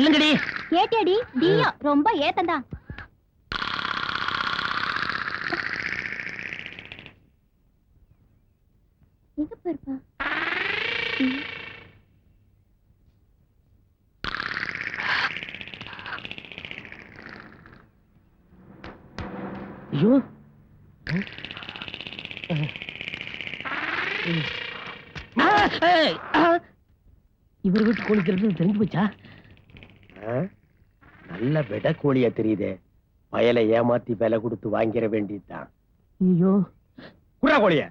தள்ளுங்கடி ஏட்டியடி டீயா ரொம்ப ஏத்தந்தா எங்க போயிருப்பா ம். ஐயோ. இவர் வீட்டு கோழிக்கிறது தெரிஞ்சு போச்சா? நல்ல விட கோழியா தெரியுதே. வயலை ஏமாத்தி விலை கொடுத்து வாங்கிட வேண்டியதுதான். ஐயோ. குடா கோழிய.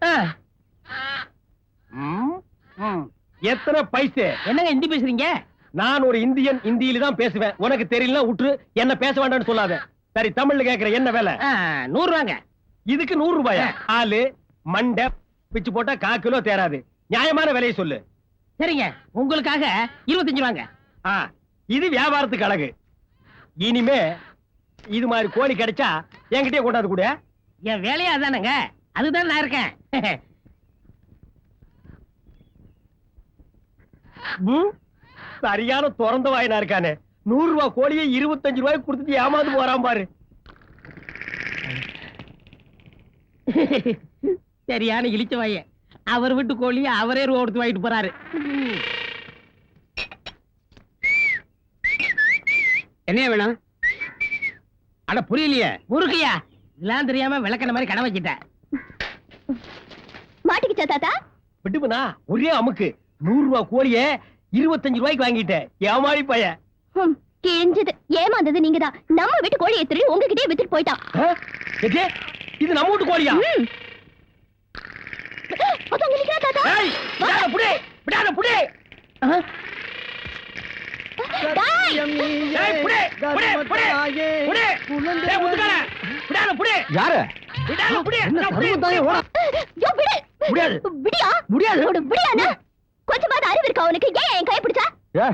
எத்தனை பைசே? என்னங்க ஹிந்தி பேசுறீங்க? நான் ஒரு இந்தியன் இந்தியில தான் பேசுவேன். உனக்கு தெரியலனா விட்டுரு என்ன பேச வேண்டாம்னு சொல்லாத. சரி தமிழ்ல கேக்குற என்ன வேலை? நூறு ரூபாங்க இதுக்கு நூறு ரூபாயா? ஆளு மண்டை பிச்சு போட்டா கா கிலோ தேராது நியாயமான விலையை சொல்லு. சரிங்க. உங்களுக்காக இருபத்தஞ்சு ரூபாங்க இது வியாபாரத்துக்கு அழகு. இனிமே இது மாதிரி கோழி கிடைச்சா என்கிட்டயே கொண்டாந்து கூட. என் வேலையா அதானங்க அதுதான் நான் இருக்கேன். சரியான திறந்த வாயினா இருக்கானே. நூறு ரூபாய் கோழியை இருபத்தஞ்சு ரூபாய்க்கு கொடுத்துட்டு ஏமாந்து போறான் பாரு. சரியான இழிச்ச வாய. அவர் வீட்டு கோழி அவரே ரூபா கொடுத்து வாங்கிட்டு போறாரு. என்ன வேணும்? அட புரியலையே. முருகையா இதெல்லாம் தெரியாம விளக்கண மாதிரி கடை வச்சிட்டேன் மாட்டிக்கிச்சா தாத்தா? விட்டுப்புனா ஒரே அமுக்கு. நூறு ரூபாய் கோழிய இருபத்தஞ்சு ரூபாய்க்கு வாங்கிட்டேன் ஏமாடி ஹம், கிழிஞ்சது ஏமாந்தது நீங்கதான். நம்ம வீட்டு கோழி எத்திரி உங்ககிட்டயே வித்துட்டு போயிட்டான்? இது நம்ம வீட்டு கோழியா? புடி விடாத புடி டேய், ஏய், புடி, புடி, புடி, புடி. ஏய், முத்துக்கால, விடாத புடி யாரு உனக்கு விடியாண்ணா கொஞ்சமாவது அறிவு இருக்கா உனக்கு ஏன் என் கையை பிடிச்சா ஏ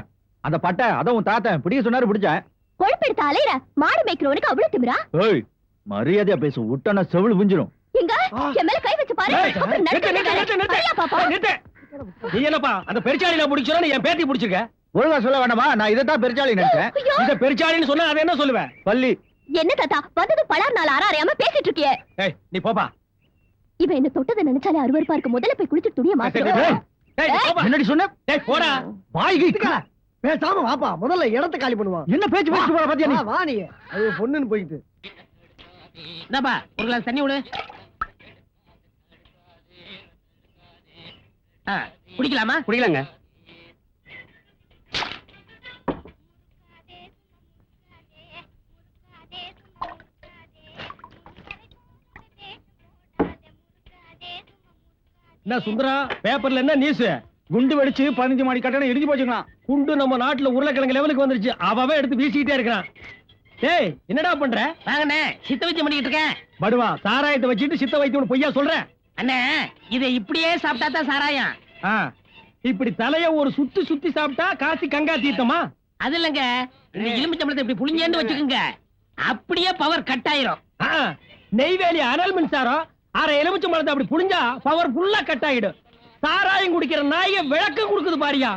அந்த பட்டை அத உன் தாத்தன் பிடிக்க சொன்னாரு பிடிச்சேன் கொழுப்பெடுத்த அலையிற மாடு மேய்க்கிறவனுக்கு அவ்வளவு திமிரா ஏய் மரியாதையா பேசு விட்டனா செவிழ் விஞ்சிரும். எங்க என் மேல கை வச்சு பாரு அப்புறம் நடுக்க பாப்பா. நீ என்னப்பா அந்த பெருச்சாளியில முடிச்சோன்னு என் பேத்தி பிடிச்சிருக்க? ஒழுங்கா சொல்ல வேண்டாமா? நான் இதைத்தான் பெருச்சாளி நினைச்சேன். இத பெருச்சாளின்னு சொன்னா அதை என்ன சொல்லுவேன்? பள்ளி என்ன தாத்தா வந்தது பலார் நாள் அற அறியாம பேசிட்டு இருக்கியே. ஏய் நீ போப்பா. இவன் என்ன தொட்டதை நினைச்சாலே அருவருப்பா இருக்கு. முதல்ல போய் குளிச்சு துணியை சரி, மாத்து ஏய், ஏய், நீ போப்பா. என்னடி சொன்ன? ஏய், போடா. வாய்கை பேசாம வாப்பா. முதல்ல இடத்த காலி பண்ணுவான் என்ன பேச்சு பேச்சு போற பாத்தியா நீ? வா, நீ அது பொண்ணுன்னு போயிட்டு. என்னப்பா ஒரு கிளாஸ் தண்ணி விடு. ஆ, குடிக்கலாமா? குடிக்கலாங்க. என்ன சுந்தரா? பேப்பர்ல என்ன நியூஸ் குண்டு வெடிச்சு பதினஞ்சு மாடி கட்டணம் இடிஞ்சு போச்சுக்கலாம் குண்டு நம்ம நாட்டுல உருளைக்கிழங்கு லெவலுக்கு வந்துருச்சு. அவன் எடுத்து வீசிக்கிட்டே இருக்கிறான். டேய் என்னடா பண்ற? வாங்கண்ணே சித்த வச்சு பண்ணிக்கிட்டு இருக்கேன். படுவா சாராயத்தை வச்சுட்டு சித்த வைத்தியம் பொய்யா சொல்றேன் அண்ணே இதை இப்படியே சாப்பிட்டா தான் சாராயம். இப்படி தலைய ஒரு சுத்தி சுத்தி சாப்பிட்டா காசி கங்கா தீர்த்தமா? அது இல்லைங்க இந்த எலுமிச்சம்பளத்தை இப்படி புளிஞ்சேன்னு வச்சுக்கோங்க. அப்படியே பவர் கட் ஆயிரும். நெய்வேலி அனல் மின்சாரம் அரை எலுமிச்சம் பழத்தை அப்படி புழிஞ்சா பவர் ஃபுல்லா கட் ஆயிடும். சாராயம் குடிக்கிற நாய விளக்கம் கொடுக்குது பாரியா.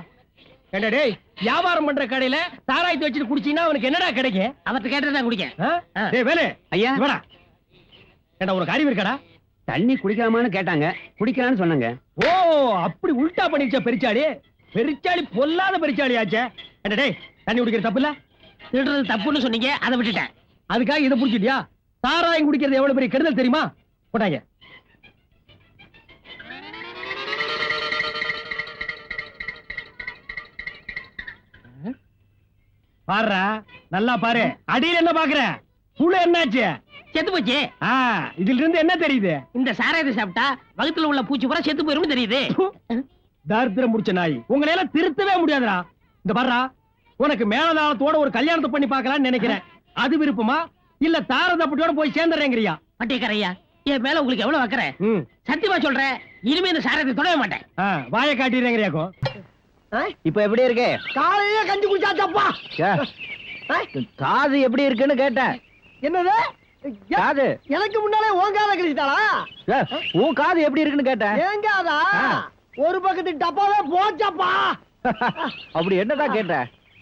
டேய் வியாபாரம் பண்ற கடையில சாராயத்தை வச்சுட்டு குடிச்சீங்கன்னா அவனுக்கு என்னடா கிடைக்கும்? அவர்கிட்ட கேட்டுதான் குடிக்க ஆ? ஆ. டேய் வேலு ஐயா. இவடா ஏண்டா உனக்கு அறிவு இருக்காடா? தண்ணி குடிக்கலாமான்னு கேட்டாங்க. குடிக்கலாம்னு சொன்னாங்க. ஓ அப்படி உல்டா பண்ணிடுச்சா பெரிச்சாளி. பெரிச்சாளி பொல்லாத பெரிச்சாளி ஆச்சே. டேய் தண்ணி குடிக்கிற தப்பு இல்ல? திருடுறது தப்புன்னு சொன்னீங்க அதை விட்டுட்டேன். அதுக்காக இதை புடிச்சிட்டியா? சாராயம் குடிக்கிறது எவ்வளவு பெரிய கெடுதல் தெரியுமா? போட்டாங்க பாருடா நல்லா பாரு. அடியில என்ன பாக்குற? புழு என்னாச்சு? செத்து போச்சு. இதுல இருந்து என்ன தெரியுது? இந்த சாராயத்தை சாப்பிட்டா வகுத்துல உள்ள பூச்சி பூரா செத்து போயிரும் தெரியுது. தரித்திரம் முடிச்ச நாய். உங்களை எல்லாம் திருத்தவே முடியாதுடா. இந்த பாருடா உனக்கு மேலதாளத்தோட ஒரு கல்யாணத்தை பண்ணி பார்க்கலாம்னு நினைக்கிறேன். அது விருப்பமா? இல்ல தாரதப்பட்டியோட போய் சேர்ந்துறேங்கிறியா? பட்டியக்காரையா என் மேல உங்களுக்கு எவ்வளவு வைக்கிற ம். சத்தியமா சொல்றேன் இனிமே இந்த சாராயத்தை தொடவே மாட்டேன். வாயை காட்டிடுறேங்கிறியாக்கோ இப்ப எப்படி இருக்கு? காலையில கஞ்சி குடிச்சாச்சப்பா காது எப்படி இருக்குன்னு கேட்டேன். என்னது? காது. எனக்கு முன்னாலே உன் காதை கழிச்சிட்டாளா? உன் காது எப்படி இருக்குன்னு கேட்டேன். ஏங்காதா ஆ. ஒரு பக்கத்து டப்பாவே போச்சப்பா. அப்படி என்னதான் கேட்ட?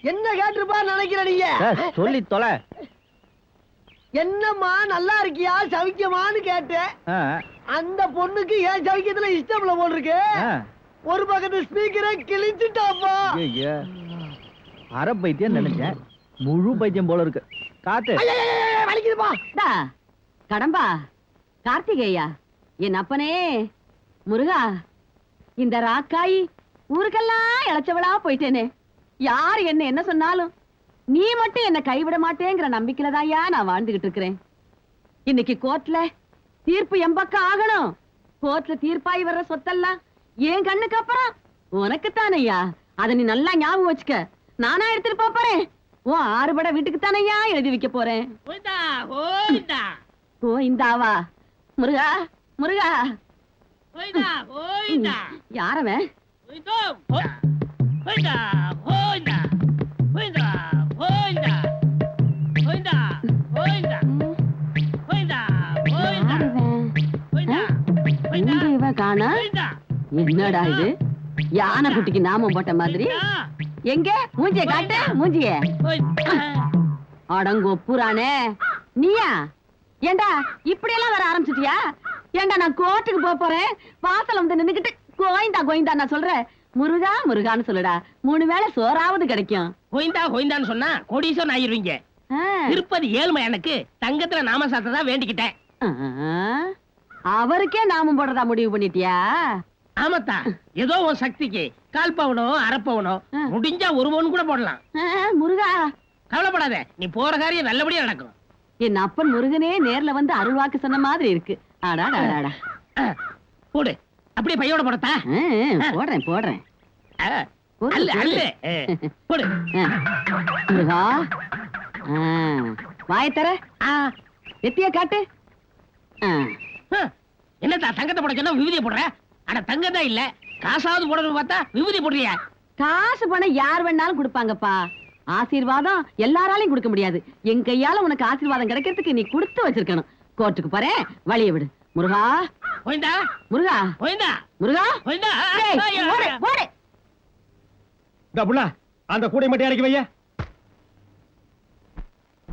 என்ன கேட்டிருப்பா நினைக்கிற நீங்க? சொல்லி தொலை. என்னம்மா நல்லா இருக்கியா? சவிக்கமான்னு கேட்டேன். அந்த பொண்ணுக்கு என் சவிக்கத்துல இஷ்டம் இல்ல போல் இருக்கு. ஒரு பக்கத்து ஸ்பீக்கரை கிழிச்சுட்டாப்பா. அரை பைத்தியம் நினைச்சேன். முழு பைத்தியம் போல இருக்கு. காத்து. வலிக்குதுப்பா. டா, கடம்பா கார்த்திகேயா என் அப்பனே. முருகா இந்த ராக்காய் ஊருக்கெல்லாம் இழைச்சவளா போயிட்டேனே. யார் என்ன என்ன சொன்னாலும்? நீ மட்டும் என்ன கைவிட மாட்டேங்கிற நம்பிக்கையில தான்யா நான் வாழ்ந்துகிட்டு இருக்கிறேன். இன்னைக்கு கோர்ட்ல தீர்ப்பு என் பக்கம் ஆகணும். கோர்ட்ல தீர்ப்பாய் வர்ற சொத்தெல்லாம் என் கண்ணுக்கு அப்புறம் உனக்கு தானையா அத நீ நல்லா ஞாபகம் வச்சுக்க. நானா எடுத்துட்டு போறேன். உன் ஆறுபட வீட்டுக்கு தானையா எழுதி வைக்க போறேன். ஓ இந்தாவா. முருகா முருகா. போய்தா போய்தா யாரவன் போய்தோ போய்தா போய்தா என்னடா இது? யானை குட்டிக்கு நாமம் போட்ட மாதிரி? எங்க? மூஞ்சிய காட்டு மூஞ்சிய. அடங்கு ஒப்புறானே நீயா? ஏண்டா இப்படியெல்லாம் வர ஆரம்பிச்சிட்டியா? ஏண்டா நான் கோர்ட்டுக்கு போறேன்? வாசல் வந்து நின்னுக்கிட்டு கோயந்தா கோயந்தா நான் சொல்றேன். முருகா முருகான்னு சொல்லுடா. மூணு வேளை சோறாவது கிடைக்கும். கோயிந்தா கோயிந்தான்னு சொன்னா கோடீஸ்வரன் ஆயிருவீங்க. திருப்பதி ஏழுமை எனக்கு தங்கத்துல நாம சாத்ததா வேண்டிக்கிட்டேன். அவருக்கே நாமம் போடுறதா முடிவு பண்ணிட்டியா? ஆமாத்தா. ஏதோ உன் சக்திக்கு கால் பவனோ அரை பவனோ ஆ. முடிஞ்சா ஒரு பவுன் கூட போடலாம். முருகா. கவலைப்படாத. நீ போற காரியம் நல்லபடியா நடக்கும். என் அப்பன் முருகனே நேர்ல வந்து அருள்வாக்கு சொன்ன மாதிரி இருக்கு. ஆடாடாடாடா. ஆ, போடு. அப்படியே பையோட போடத்தா? போடுறேன் போடுறேன். ஆ, போடு, அல்லு போடு. அல்லு. ஆ, போடு. ஆ. முருகா ஆ, வாயைத் தர ஆ, நெத்திய காட்டு. என்னத்தா தங்கத்தை போட சொன்னா விபூதியை போடுற? அட தங்கம் தான் இல்ல. காசாவது போடணும்னு பார்த்தா விபூதி போடுறியா? காசு பணம் யார் வேணாலும் கொடுப்பாங்கப்பா. ஆசீர்வாதம் எல்லாராலையும் கொடுக்க முடியாது. என் கையால உனக்கு ஆசீர்வாதம் கிடைக்கிறதுக்கு நீ கொடுத்து வச்சிருக்கணும். கோர்ட்டுக்கு போறேன். வழிய விடு. முருகா கோயிந்தா முருகா? கோயிந்தா முருகா? ஐயா, ஓடு, ஓடு. இந்த புள்ள அந்த கூடை மட்டும் இறக்கி வைய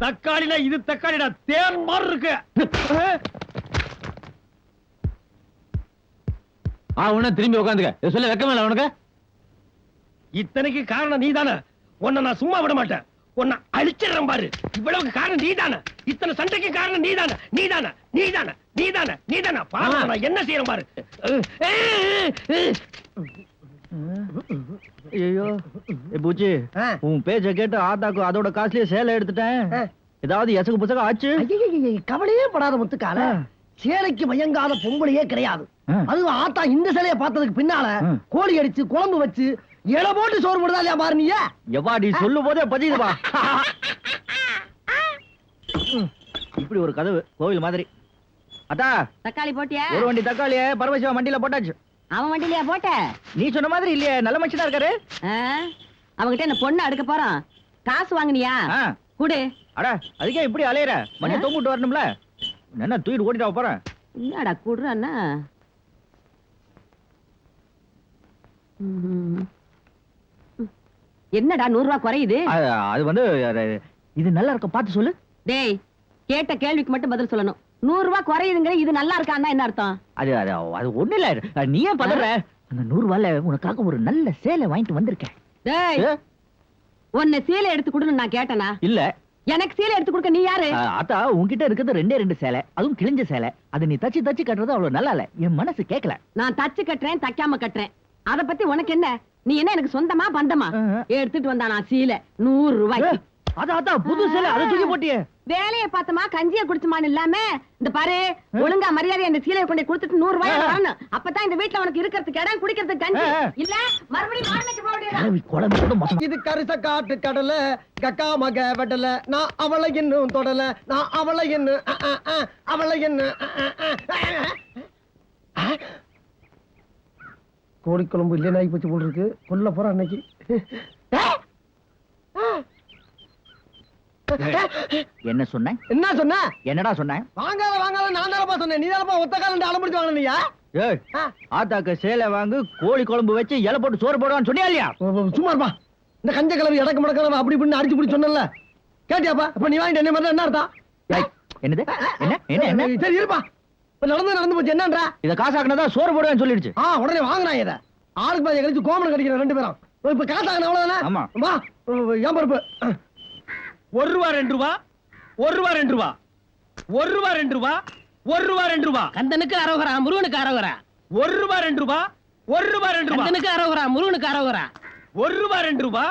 தக்காளினா இது தக்காளிடா தேன் மாதிரி இருக்கு. ஆ திரும்பி உட்காந்துக்க சொல்ல வெக்கமே உனக்கு? இத்தனைக்கு காரணம் நீதானே. உன்னை நான் சும்மா விட மாட்டேன். உன்னை அழிச்சிடுறேன் பாரு. இவ்வளவுக்கு காரணம் நீதானே. இத்தனை சண்டைக்கு காரணம் நீதானே. நீதானே. நீதானே. நீதானே நீதானே. நான் என்ன செய்யறேன் பாரு. ஐயோ பூச்சி. உன் பேச்ச கேட்டு ஆத்தாக்கு அதோட காசுலயே சேலை எடுத்துட்டேன். ஏதாவது எசகு புசக ஆச்சு? கவலையே படாத முத்துக்கால. சேலைக்கு மயங்காத பொம்பளையே கிடையாது. அதுவும் ஆத்தா இந்த சிலையை பார்த்ததுக்கு பின்னால. கோழி அடிச்சு குழம்பு வச்சு இலை போட்டு சோறு போடுதா இல்லையா பாரு நீ எவாடி சொல்லும் போதே பதியுதுப்பா. இப்படி ஒரு கதவு கோவில் மாதிரி. அத்தா தக்காளி போட்டியா? ஒரு வண்டி தக்காளிய பரமசிவா வண்டியில போட்டாச்சு. அவன் வண்டியிலயா போட்ட? நீ சொன்ன மாதிரி இல்லையே நல்ல மனுஷனா இருக்காரு. ஆ? அவன்கிட்ட என்ன பொண்ணு அடுக்க போறான்? காசு வாங்குனியா? குடு. அட அதுக்கே இப்படி அலையற? மணியை தொங்கிட்டு வரணும்ல? என்ன தூக்கிட்டு ஓட்டிட்டு வா போறேன் என்னடா குடுறான்னா என்னடா நூறு ரூபாய் குறையுது? அது அது வந்து அது, இது நல்லா இருக்க பார்த்து சொல்லு. டேய் கேட்ட கேள்விக்கு மட்டும் பதில் சொல்லணும். நூறு ரூபாய் குறையுதுங்கிற இது நல்லா இருக்கான்னா என்ன அர்த்தம்? அது அது அது ஒண்ணு இல்ல. நீ ஏன் பதற? அந்த நூறு ரூபாய்ல உனக்காக ஒரு நல்ல சேலை வாங்கிட்டு வந்திருக்கேன். டேய் உன்னை சீலை எடுத்து கொடுன்னு நான் கேட்டனா? இல்ல. எனக்கு சீலை எடுத்து கொடுக்க நீ யாரு? அத்தா உன்கிட்ட இருக்கிறது ரெண்டே ரெண்டு சேலை. அதுவும் கிழிஞ்ச சேலை. அதை நீ தச்சு தச்சு கட்டுறது அவ்வளவு நல்லா இல்ல. என் மனசு கேட்கல நான் தச்சு கட்டுறேன் தைக்காம கட்டுறேன். அத பத்தி உனக்கு என்ன? நீ என்ன எனக்கு சொந்தமா பந்தமா. எடுத்துட்டு வந்தா நான் சீலை. நூறு ரூபாய் அதான் புது சேலை அதை தூக்கி போட்டியே. வேலையை பார்த்தமா கஞ்சிய குடிச்சுமான்னு இல்லாம இந்த பாரு ஒழுங்கா மரியாதை அந்த சீலையை கொண்டு கொடுத்துட்டு நூறு ரூபாய் ஆ. வரணும். அப்பதான் இந்த வீட்டுல உனக்கு இருக்கிறதுக்கு இடம் குடிக்கிறதுக்கு கஞ்சி. ஆ. இல்ல மறுபடியும் மாடுமைக்கு போக வேண்டியதுதான். கிழவி குழம்பு கூட மோசம் இது கரிச காட்டு கடல கக்கா மக வெடல நான் அவளை இன்னும் தொடல. நான் அவளை என்ன அவளை என்ன கோழி குழம்பு இல்லைன்னு ஆகி போச்சு போல் இருக்கு. கொல்ல போற அன்னைக்கு. என்ன சொன்னேன் என்ன சொன்ன? என்னடா சொன்னேன் வாங்காத வாங்காத நான் தானப்பா சொன்னேன். நீ தானப்பா ஒத்த காலம் அலம்பிடிச்சு வாங்கினியா ஏய் ஆத்தாக்கு சேலை வாங்கு கோழி குழம்பு வச்சு இலை போட்டு சோறு போடுவான்னு சொன்னியா இல்லையா? சும்மா இருப்பா. இந்த கஞ்ச கிளவி இடக்கு முடக்கலாம் அப்படி இப்படின்னு அடிச்சு பிடி சொன்னல கேட்டியாப்பா? இப்ப நீ வாங்கிட்டு என்ன மாதிரி என்ன அர்த்தம்? என்னது? என்ன என்ன என்ன? சரி இருப்பா. இப்ப நடந்து நடந்து போச்சு. என்னன்றா? இத காசாக்குனதா சோறு போடுவேன்னு சொல்லிடுச்சு. ஆ உடனே வாங்கினாங்க இத. ஆளுக்கு பாதி கழிச்சு கோமணம் கடிக்கிற ரெண்டு பேரும். இப்ப காசாகன அவ்வளவுதானே? ஆமா. வா ஏன் பொறுப்பு? ஒரு ரூபா ரெண்டு ரூபா ஒரு ரூபா ரெண்டு ரூபா. ஒரு ரூபா ரெண்டு ரூபா ஒரு ரூபா ரெண்டு ரூபா. கந்தனுக்கு அரோகரா முருகனுக்கு அரோகரா. ஒரு ரூபா ரெண்டு ரூபா ஒரு ரூபா ரெண்டு ரூபா. கந்தனுக்கு அரோகரா முருகனுக்கு அரோகரா. ஒரு ரூபா ரெண்டு ரூபா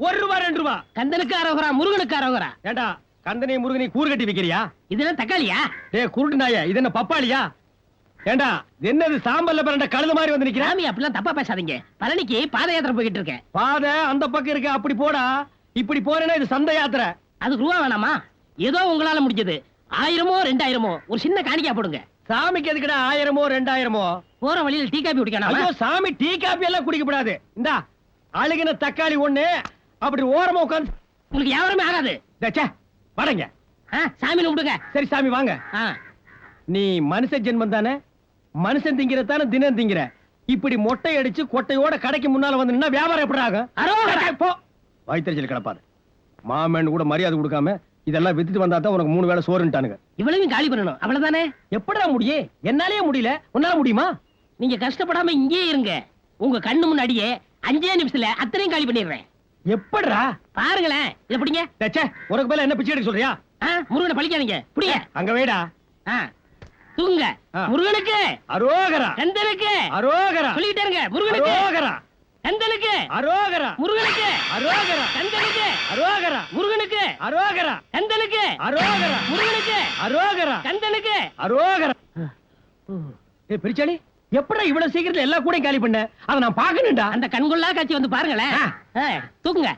ஒரு ரூபா ரெண்டு ரூபா. கந்தனுக்கு அரோகரா முருகனுக்கு அரோகரா. ஏண்டா கந்தனை முருகனை கூறு கட்டி வைக்கிறியா? இதெல்லாம் தக்காளியா? டேய் குருட்டு நாய இது என்ன பப்பாளியா? ஏண்டா என்னது சாம்பல்ல கழுது மாதிரி வந்து நிக்கிறா? சாமி அப்படிலாம் தப்பா பேசாதீங்க. பழனிக்கு பாத யாத்திரை போய்கிட்டு இருக்கேன். பாதை அந்த பக்கம் இருக்கு அப்படி போடா. இப்படி போறேன்னா இது சந்த யாத்திரை. அதுக்கு ரூபா வேணாமா? ஏதோ உங்களால முடிஞ்சது. ஆயிரமோ ரெண்டாயிரமோ? ஒரு சின்ன காணிக்கா போடுங்க. சாமிக்கு எதுக்குடா ஆயிரமோ ரெண்டாயிரமோ? போற வழியில் டீ காப்பி ஐயோ குடிக்கணும் சாமி டீ காப்பி எல்லாம் குடிக்க கூடாது இந்தா அழுகின தக்காளி ஒண்ணு அப்படி ஓரமா உட்காந்து உங்களுக்கு வியாபாரமே ஆகாது. வடங்க. ஆ, சாமி கும்பிடுங்க. சரி சாமி வாங்க. நீ மனுஷ ஜென்மம் தானே? மனுஷன் திங்கிற தானே தினம் திங்கிற? இப்படி மொட்டை அடிச்சு கொட்டையோட கடைக்கு முன்னால வந்து நின்னா வியாபாரம் எப்படி ஆகும்? வயிற்றுச்சல் கிடப்பாது மாமன் கூட மரியாதை கொடுக்காம இதெல்லாம் வித்துட்டு வந்தா தான் உனக்கு மூணு வேளை சோறுன்ட்டானுங்க. இவ்வளவையும் காலி பண்ணணும். அவ்வளவுதானே? எப்படிடா முடியும் என்னாலயே முடியல. உன்னால முடியுமா? நீங்க கஷ்டப்படாம இங்கேயே இருங்க. உங்க கண்ணு முன்னாடியே அஞ்சே நிமிஷத்துல அத்தனையும் காலி பண்ணிடுறேன். எப்படிடா? பாருங்களேன். இத பிடிங்க. தச்சே உனக்கு மேல என்ன பிச்சை எடுக்க சொல்றியா? முருகனை பழிக்காதீங்க. புடிங்க. அங்க வைடா. தூங்க. முருகனுக்கு. அரோகரா. கந்தனுக்கு அரோகரா. சொல்லிட்டே இருங்க. முருகனுக்கு. அரோகரா. கந்தனுக்கு அரோகரா. முருகனுக்கு. அரோகரா. கந்தனுக்கு அரோகரா. முருகனுக்கு. அரோகரா. கந்தனுக்கு அரோகரா. முருகனுக்கு. அரோகரா. கந்தனுக்கு அரோகரா. ஏய் பிரிச்சாளி எப்படா இவ்வளவு சீக்கிரத்துல எல்லா கூடையும் காலி பண்ண? அத நான் பாக்கணும்டா அந்த கண்கொள்ளா காட்சி வந்து பாருங்களேன். தூக்குங்க.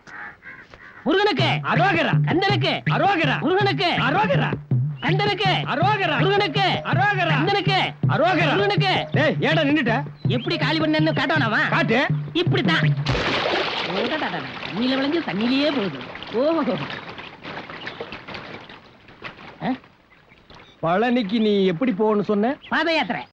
முருகனுக்கு. அரோகரா. கந்தனுக்கு அரோகரா. முருகனுக்கு. அரோகரா. கந்தனுக்கு அரோகரா. முருகனுக்கு அரோகரா. கந்தனுக்கு அரோகரா. முருகனுக்கு. டேய் ஏடா நின்னுட்ட? எப்படி காலி பண்ணேன்னு காட்டவேனாமா காட்டு. இப்படித்தான். ஓடடடடா, தண்ணியில விளைஞ்சு தண்ணியிலேயே போகுது ஓஹோ பழனிக்கு நீ எப்படி போகணும்னு சொன்ன? பாத யாத்திரை